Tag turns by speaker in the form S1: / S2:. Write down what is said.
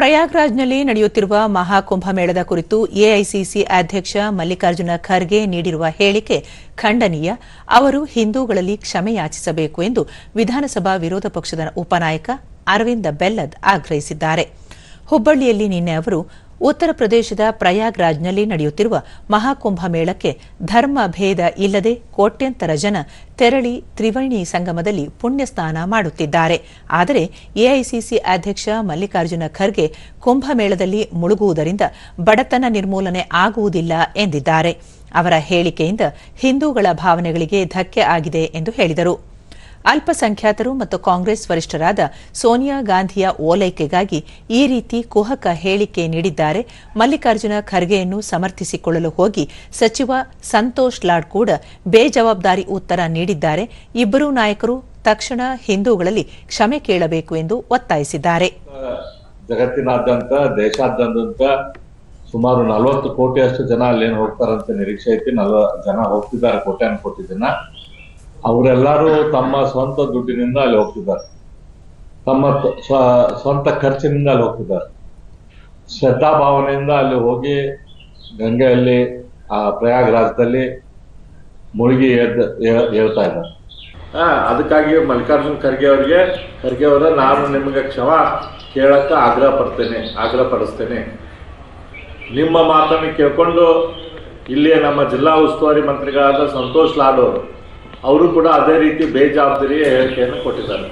S1: ಪ್ರಯಾಗ್ರಾಜ್ನಲ್ಲಿ ನಡೆಯುತ್ತಿರುವ ಮಹಾಕುಂಭಮೇಳದ ಕುರಿತು ಎಐಸಿಸಿ ಅಧ್ಯಕ್ಷ ಮಲ್ಲಿಕಾರ್ಜುನ ಖರ್ಗೆ ನೀಡಿರುವ ಹೇಳಿಕೆ ಖಂಡನೀಯ. ಅವರು ಹಿಂದೂಗಳಲ್ಲಿ ಕ್ಷಮೆ ಯಾಚಿಸಬೇಕು ಎಂದು ವಿಧಾನಸಭಾ ವಿರೋಧ ಪಕ್ಷದ ಉಪನಾಯಕ ಅರವಿಂದ ಬೆಲ್ಲದ್ ಆಗ್ರಹಿಸಿದ್ದಾರೆ. ಹುಬ್ಬಳ್ಳಿಯಲ್ಲಿ ನಿನ್ನೆ ಅವರು ಉತ್ತರ ಪ್ರದೇಶದ ಪ್ರಯಾಗ್ರಾಜ್ನಲ್ಲಿ ನಡೆಯುತ್ತಿರುವ ಮಹಾಕುಂಭ ಮೇಳಕ್ಕೆ ಧರ್ಮ ಭೇದ ಇಲ್ಲದೆ ಕೋಟ್ಯಂತರ ಜನ ತೆರಳಿ ತ್ರಿವೇಣಿ ಸಂಗಮದಲ್ಲಿ ಪುಣ್ಯ ಸ್ನಾನ ಮಾಡುತ್ತಿದ್ದಾರೆ. ಆದರೆ ಎಐಸಿಸಿ ಅಧ್ಯಕ್ಷ ಮಲ್ಲಿಕಾರ್ಜುನ ಖರ್ಗೆ ಕುಂಭಮೇಳದಲ್ಲಿ ಮುಳುಗುವುದರಿಂದ ಬಡತನ ನಿರ್ಮೂಲನೆ ಆಗುವುದಿಲ್ಲ ಎಂದಿದ್ದಾರೆ. ಅವರ ಹೇಳಿಕೆಯಿಂದ ಹಿಂದೂಗಳ ಭಾವನೆಗಳಿಗೆ ಧಕ್ಕೆ ಆಗಿದೆ ಎಂದು ಹೇಳಿದರು. ಅಲ್ಪಸಂಖ್ಯಾತರು ಮತ್ತು ಕಾಂಗ್ರೆಸ್ ವರಿಷ್ಠರಾದ ಸೋನಿಯಾ ಗಾಂಧಿಯ ಓಲೈಕೆಗಾಗಿ ಈ ರೀತಿ ಕುಹಕ ಹೇಳಿಕೆ ನೀಡಿದ್ದಾರೆ. ಮಲ್ಲಿಕಾರ್ಜುನ ಖರ್ಗೆಯನ್ನು ಸಮರ್ಥಿಸಿಕೊಳ್ಳಲು ಹೋಗಿ ಸಚಿವ ಸಂತೋಷ್ ಲಾಡ್ ಕೂಡ ಬೇಜವಾಬ್ದಾರಿ ಉತ್ತರ ನೀಡಿದ್ದಾರೆ. ಇಬ್ಬರೂ ನಾಯಕರು ತಕ್ಷಣ ಹಿಂದೂಗಳಲ್ಲಿ ಕ್ಷಮೆ ಕೇಳಬೇಕು ಎಂದು ಒತ್ತಾಯಿಸಿದ್ದಾರೆ.
S2: ಜಗತ್ತಿನಾದ್ಯಂತ, ದೇಶಾದ್ಯಂತ ಸುಮಾರು ನಲವತ್ತು ಕೋಟಿಯಷ್ಟು ಜನ ಅಲ್ಲೇನು ಹೋಗ್ತಾರಂತ ನಿರೀಕ್ಷೆ ಐತಿ. ಜನ ಹೋಗ್ತಿದ್ದಾರೆ ಕೋಟ್ಯಾನು ಕೋಟಿ ಜನ. ಅವರೆಲ್ಲರೂ ತಮ್ಮ ಸ್ವಂತ ದುಡ್ಡಿನಿಂದ ಅಲ್ಲಿ ಹೋಗ್ತಿದ್ದಾರೆ. ತಮ್ಮ ಸ್ವ- ಸ್ವಂತ ಖರ್ಚಿನಿಂದ ಅಲ್ಲಿ ಹೋಗ್ತಿದ್ದಾರೆ. ಶ್ರದ್ಧಾ ಭಾವನೆಯಿಂದ ಅಲ್ಲಿ ಹೋಗಿ ಗಂಗೆಯಲ್ಲಿ, ಆ ಪ್ರಯಾಗ್ರಾಜದಲ್ಲಿ ಮುಳುಗಿ ಹೇಳ್ತಾ ಇದ್ದಾರೆ. ಅದಕ್ಕಾಗಿ ಮಲ್ಲಿಕಾರ್ಜುನ್ ಖರ್ಗೆ ಅವರಿಗೆ, ಖರ್ಗೆ ಅವರ, ನಾನು ನಿಮಗೆ ಕ್ಷಮ ಕೇಳಕ್ಕೆ ಆಗ್ರಹ ಪಡ್ತೇನೆ, ಆಗ್ರಹ ಪಡಿಸ್ತೇನೆ. ನಿಮ್ಮ ಮಾತನ್ನು ಕೇಳ್ಕೊಂಡು ಇಲ್ಲಿಯ ನಮ್ಮ ಜಿಲ್ಲಾ ಉಸ್ತುವಾರಿ ಮಂತ್ರಿಗಳಾದ ಸಂತೋಷ್ ಲಾಡ್ ಅವರು ಅವರು ಕೂಡ ಅದೇ ರೀತಿ ಬೇಜವಾಬ್ದಾರಿಯ ಹೇಳಿಕೆಯನ್ನು ಕೊಟ್ಟಿದ್ದಾರೆ.